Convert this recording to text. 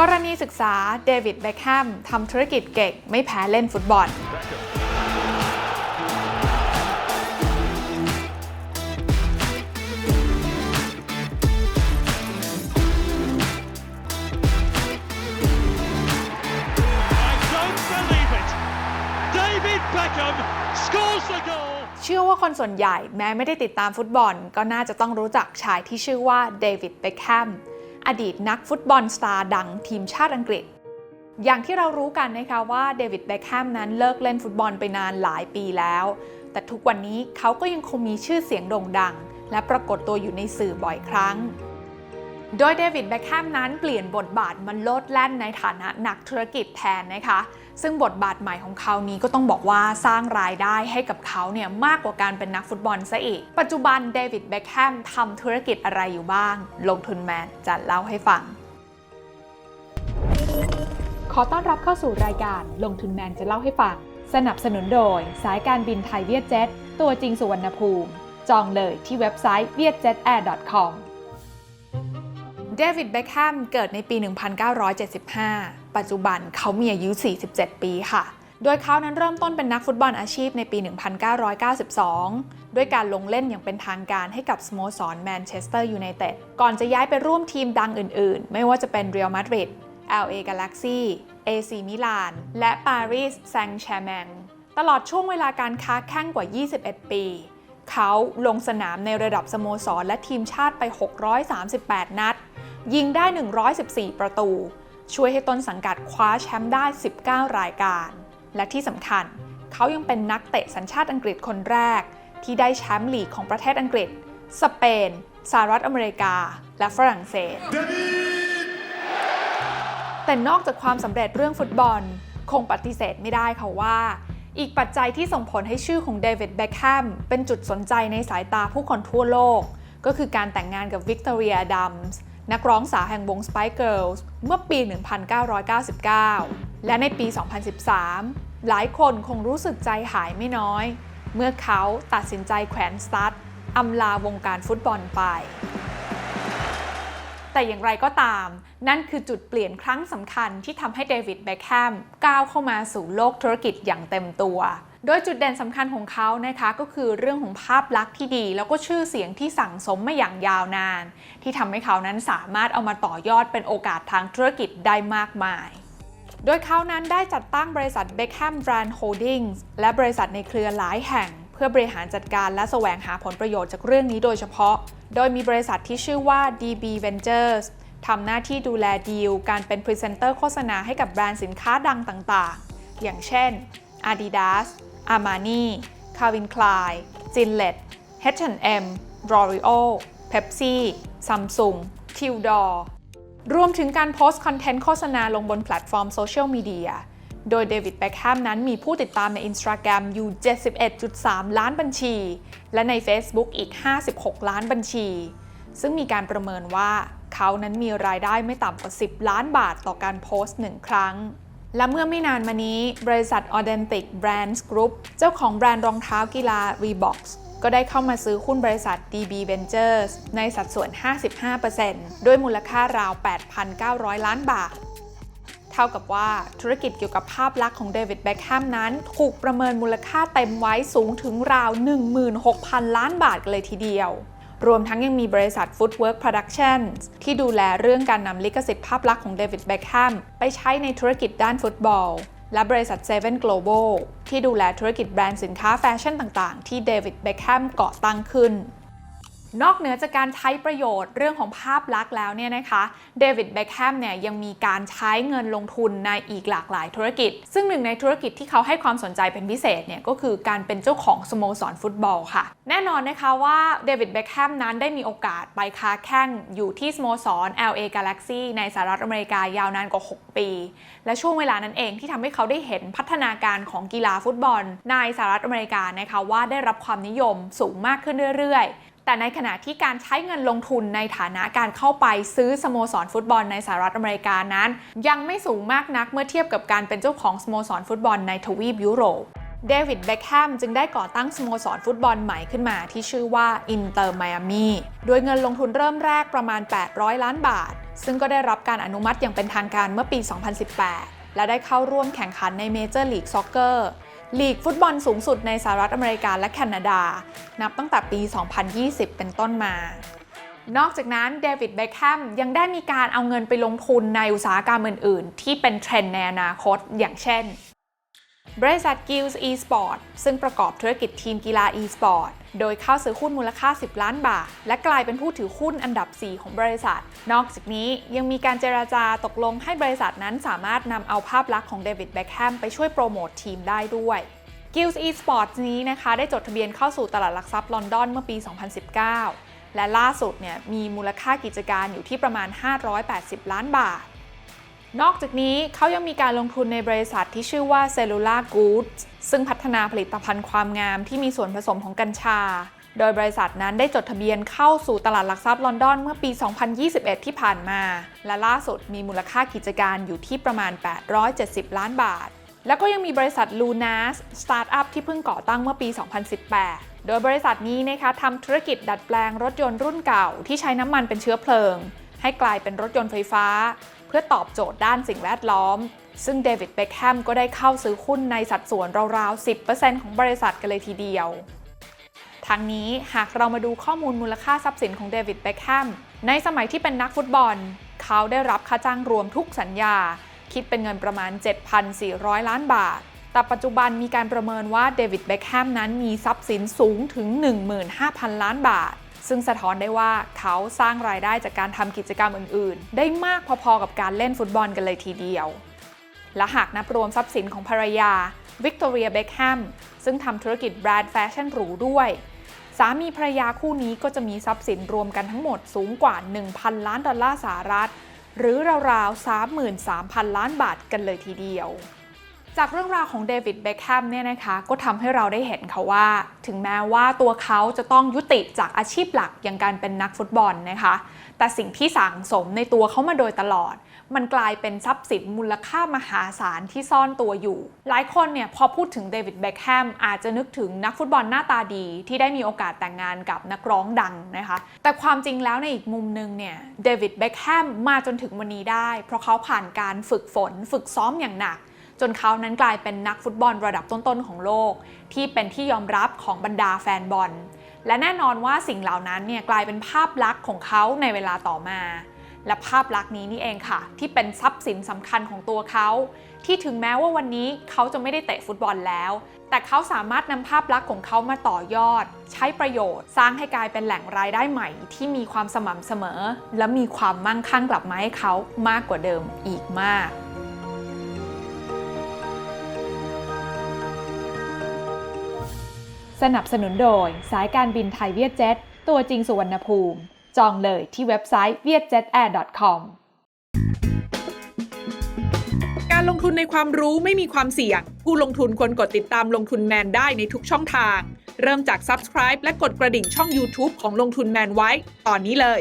กรณีศึกษาเดวิดเบคแฮมทำธุรกิจเก่งไม่แพ้เล่นฟุตบอล I don't believe it. David Beckham scores the goal. เชื่อว่าคนส่วนใหญ่แม้ไม่ได้ติดตามฟุตบอล ก็น่าจะต้องรู้จักชายที่ชื่อว่าเดวิดเบคแฮม อดีตนักฟุตบอลสตาร์ดังทีมชาติอังกฤษ อย่างที่เรารู้กันนะคะว่าเดวิดเบคแฮมนั้นเลิกเล่นฟุตบอลไปนานหลายปีแล้ว แต่ทุกวันนี้เขาก็ยังคงมีชื่อเสียงโด่งดัง และปรากฏตัวอยู่ในสื่อบ่อยครั้ง โดยเดวิดแบ็คแฮมนั้นเปลี่ยนบทบาทมันโลดแล่นในฐานะนักธุรกิจแทนนะคะ ซึ่งบทบาทใหม่ของเขานี้ก็ต้องบอกว่าสร้างรายได้ให้กับเขาเนี่ยมากกว่าการเป็นนักฟุตบอลซะอีก ปัจจุบันเดวิดแบ็คแฮมทำธุรกิจอะไรอยู่บ้าง ลงทุนแมนจะเล่าให้ฟัง ขอต้อนรับเข้าสู่รายการลงทุนแมนจะเล่าให้ฟัง สนับสนุนโดย สายการบินไทยเวียดเจ็ตตัวจริงสุวรรณภูมิ จองเลยที่เว็บไซต์ vietjetair.com เดวิดเบคแฮมเกิดในปี 1975 ปัจจุบันเขามีอายุ 47 ปีค่ะ โดยเขานั้นเริ่มต้นเป็นนักฟุตบอลอาชีพในปี 1992 ด้วยการลงเล่นอย่างเป็นทางการให้กับสโมสรแมนเชสเตอร์ยูไนเต็ด ก่อนจะย้ายไปร่วมทีมดังอื่นๆ ไม่ว่าจะเป็นเรอัลมาดริด LA Galaxy AC มิลาน และปารีสแซงต์แชร์แมงตลอดช่วงเวลาการค้าแข้งกว่า 21 ปี เขาลงสนามในระดับสโมสรและทีมชาติไป 638 นัด ยิงได้ 114 ประตู ช่วยให้ต้นสังกัดคว้าแชมป์ได้ 19 รายการ และที่สำคัญ เขายังเป็นนักเตะสัญชาติอังกฤษคนแรก ที่ได้แชมป์ลีกของประเทศอังกฤษ สเปน สหรัฐอเมริกา และฝรั่งเศส แต่นอกจากความสำเร็จเรื่องฟุตบอล คงปฏิเสธไม่ได้ค่ะว่าอีกปัจจัยที่ส่งผลให้ชื่อของเดวิดเบคแฮมเป็นจุดสนใจในสายตาผู้คนทั่วโลก ก็คือการแต่งงานกับวิกตอเรียดัมส์ นักร้องสาวแห่งวง Spice Girls เมื่อปี 1999 และในปี 2013 หลายคนคงรู้สึกใจหายไม่น้อย เมื่อเขาตัดสินใจแขวนสตั๊ดอำลาวงการฟุตบอลไป แต่อย่างไรก็ตาม นั่นคือจุดเปลี่ยนครั้งสำคัญที่ทำให้เดวิด เบคแฮมก้าวเข้ามาสู่โลกธุรกิจอย่างเต็มตัว โดยจุดเด่นสำคัญของเขานะคะก็คือเรื่องของภาพลักษณ์ที่ดี แล้วก็ชื่อเสียงที่สั่งสมมาอย่างยาวนาน ที่ทำให้เขานั้นสามารถเอามาต่อยอดเป็นโอกาสทางธุรกิจได้มากมายโดยเขานั้นได้จัดตั้งบริษัท Beckham Brand Holdings และบริษัทในเครือหลายแห่ง เพื่อบริหารจัดการและแสวงหาผลประโยชน์จากเรื่องนี้โดยเฉพาะ โดยมีบริษัทที่ชื่อว่า DB Ventures ทำหน้าที่ดูแลดีล การเป็นพรีเซนเตอร์โฆษณาให้กับแบรนด์สินค้าดังต่างๆ อย่างเช่น Adidas Armani Calvin Klein Gillette H&M L'Oreal Pepsi Samsung Tudor รวมถึงการโพสต์คอนเทนต์โฆษณาลงบนแพลตฟอร์มโซเชียลมีเดีย โดยเดวิดแบ็คแฮมนั้นมีผู้ติดตามใน Instagram อยู่ 71.3 ล้านบัญชี และใน Facebook อีก 56 ล้านบัญชี ซึ่งมีการประเมินว่าเขานั้นมีรายได้ไม่ต่ำกว่า 10 ล้านบาทต่อการโพสต์หนึ่งครั้ง และเมื่อไม่นานมานี้ บริษัท Authentic Brands Group เจ้าของแบรนด์รองเท้ากีฬา Reebok ก็ได้เข้ามาซื้อหุ้นบริษัท DB Ventures ในสัดส่วน 55%ด้วยมูลค่าราว 8,900 ล้านบาท เท่ากับว่าธุรกิจเกี่ยวกับภาพลักษณ์ของเดวิดแบ็คแฮมนั้น ถูกประเมินมูลค่าเต็มไว้สูงถึงราว 16,000 ล้านบาทเลยทีเดียว รวมทั้งยังมีบริษัท Footwork Productions ที่ดูแลเรื่องการนำลิขสิทธิ์ภาพลักษณ์ของเดวิดเบคแฮมไปใช้ในธุรกิจด้านฟุตบอล และบริษัท Seven Global ที่ดูแลธุรกิจแบรนด์สินค้าแฟชั่นต่าง ๆ ที่เดวิดเบคแฮมก่อตั้งขึ้น นอกเหนือจากการใช้ประโยชน์เรื่องของภาพลักษณ์แล้วเนี่ยนะคะเดวิดเบคแฮมเนี่ยยังมีการใช้เงินลงทุนในอีกหลากหลายธุรกิจ ซึ่งหนึ่งในธุรกิจที่เขาให้ความสนใจเป็นพิเศษเนี่ยก็คือการเป็นเจ้าของสโมสรฟุตบอลค่ะ แน่นอนนะคะว่าเดวิดเบคแฮมนั้นได้มีโอกาสไปค้าแข่งอยู่ที่สโมสร LA Galaxy ในสหรัฐอเมริกายาวนานกว่า 6 ปี และช่วงเวลานั้นเองที่ทำให้เขาได้เห็นพัฒนาการของกีฬาฟุตบอล ในสหรัฐอเมริกานะคะว่าได้รับความนิยมสูงมากขึ้นเรื่อยๆ แต่ในขณะที่การใช้เงินลงทุนในฐานะการเข้าไปซื้อสโมสรฟุตบอลในสหรัฐอเมริกานั้น ยังไม่สูงมากนักเมื่อเทียบกับการเป็นเจ้าของสโมสรฟุตบอลในทวีปยุโรปเดวิดเบคแฮมจึงได้ก่อตั้งสโมสรฟุตบอลใหม่ขึ้นมาที่ชื่อว่าอินเตอร์ไมอามีด้วยเงินลงทุนเริ่มแรกประมาณ 800 ล้านบาท ซึ่งก็ได้รับการอนุมัติอย่างเป็นทางการเมื่อปี 2018 และได้เข้าร่วมแข่งขันในเมเจอร์ลีกซ็อกเกอร์ ลีกฟุตบอลสูงสุดในสหรัฐอเมริกาและแคนาดา นับตั้งแต่ปี 2020 เป็นต้นมา นอกจากนั้นเดวิดเบคแฮมยังได้มีการเอาเงินไปลงทุนในอุตสาหกรรมอื่น ๆ ที่เป็นเทรนด์ในอนาคตอย่างเช่น บริษัท Gills eSport ซึ่งประกอบธุรกิจทีมกีฬา eSport โดยเข้าซื้อหุ้นมูลค่า 10 ล้านบาท และกลายเป็นผู้ถือหุ้นอันดับ 4 ของบริษัท นอกจากนี้ยังมีการเจราจาตกลงให้บริษัทนั้นสามารถนำเอาภาพลักษณ์ของเดวิดเบคแฮมไปช่วยโปรโมททีมได้ด้วย Gills eSports นี้นะคะ ได้จดทะเบียนเข้าสู่ตลาดหลักทรัพย์ลอนดอนเมื่อปี 2019 และล่าสุดเนี่ยมีมูลค่ากิจการอยู่ที่ประมาณ 580 ล้านบาท นอกจากนี้เขายังมีการลงทุนในบริษัทที่ชื่อว่า Cellular Goods ซึ่งพัฒนาผลิตภัณฑ์ความงามที่มีส่วนผสมของกัญชา โดยบริษัทนั้นได้จดทะเบียนเข้าสู่ตลาดหลักทรัพย์ลอนดอนเมื่อปี 2021 ที่ผ่านมา และล่าสุดมีมูลค่ากิจการอยู่ที่ประมาณ 870 ล้านบาท แล้วก็ยังมีบริษัท Lunas สตาร์ทอัพที่เพิ่งก่อตั้งเมื่อปี 2018โดยบริษัทนี้นะคะทำธุรกิจดัดแปลงรถยนต์รุ่นเก่าที่ใช้น้ำมันเป็นเชื้อเพลิง ให้กลายเป็นรถยนต์ไฟฟ้า พื่อตอบโจทย์ด้านสิ่งแวดล้อม ซึ่งเดวิดเบคแฮมก็ได้เข้าซื้อหุ้นในสัดส่วนราวๆ 10%ของบริษัทกันเลยทีเดียวทั้งนี้หากเรามาดูข้อมูลมูลค่าทรัพย์สินของเดวิดเบคแฮมในสมัยที่เป็นนักฟุตบอล เขาได้รับค่าจ้างรวมทุกสัญญา คิดเป็นเงินประมาณ 7,400 ล้านบาท แต่ปัจจุบันมีการประเมินว่าเดวิดเบคแฮมนั้นมีทรัพย์สินสูงถึง 15,000 ล้านบาท ซึ่งสะท้อนได้ว่าเขาสร้างรายได้จากการทำกิจกรรมอื่น ๆ ได้มากพอๆกับการเล่นฟุตบอลกันเลยทีเดียว และหากนับรวมทรัพย์สินของภรรยาวิกตอเรียเบคแฮมซึ่งทำธุรกิจแบรนด์แฟชั่นหรูด้วย สามีภรรยาคู่นี้ก็จะมีทรัพย์สินรวมกันทั้งหมดสูงกว่า 1,000 ล้านดอลลาร์สหรัฐ หรือราวๆ 33,000 ล้านบาทกันเลยทีเดียว จากเรื่องราวของเดวิดเบคแฮมเนี่ยนะคะก็ทำให้เราได้เห็นค่ะว่า ถึงแม้ว่าตัวเขาจะต้องยุติจากอาชีพหลักอย่างการเป็นนักฟุตบอลนะคะ แต่สิ่งที่สั่งสมในตัวเขามาโดยตลอด มันกลายเป็นทรัพย์สินมูลค่ามหาศาลที่ซ่อนตัวอยู่ หลายคนเนี่ยพอพูดถึงเดวิดเบคแฮมอาจจะนึกถึงนักฟุตบอลหน้าตาดีที่ได้มีโอกาสแต่งงานกับนักร้องดังนะคะ แต่ความจริงแล้วในอีกมุมหนึงเนี่ยเดวิดเบคแฮมมาจนถึงวันนี้ได้ เพราะเขาผ่านการฝึกฝน ฝึกซ้อมอย่างหนัก จนเขานั้นกลายเป็นนักฟุตบอลระดับต้นๆของโลก ที่เป็นที่ยอมรับของบรรดาแฟนบอล และแน่นอนว่าสิ่งเหล่านั้นเนี่ยกลายเป็นภาพลักษณ์ของเขาในเวลาต่อมา และภาพลักษณ์นี้นี่เองค่ะ ที่เป็นทรัพย์สินสำคัญของตัวเขา ที่ถึงแม้ว่าวันนี้เขาจะไม่ได้เตะฟุตบอลแล้ว แต่เขาสามารถนำภาพลักษณ์ของเขามาต่อยอด ใช้ประโยชน์ สร้างให้กลายเป็นแหล่งรายได้ใหม่ ที่มีความสม่ำเสมอ และมีความมั่งคั่งกลับมาให้เขามากกว่าเดิมอีกมาก สนับสนุนโดยสายการบินไทยเวียดเจ็ตตัวจริงสุวรรณภูมิ จองเลยที่เว็บไซต์ vietjetair.com การลงทุนในความรู้ไม่มีความเสี่ยง ผู้ลงทุนควรกดติดตามลงทุนแมนได้ในทุกช่องทาง เริ่มจาก Subscribe และกดกระดิ่งช่อง YouTube ของลงทุนแมนไว้ ตอนนี้เลย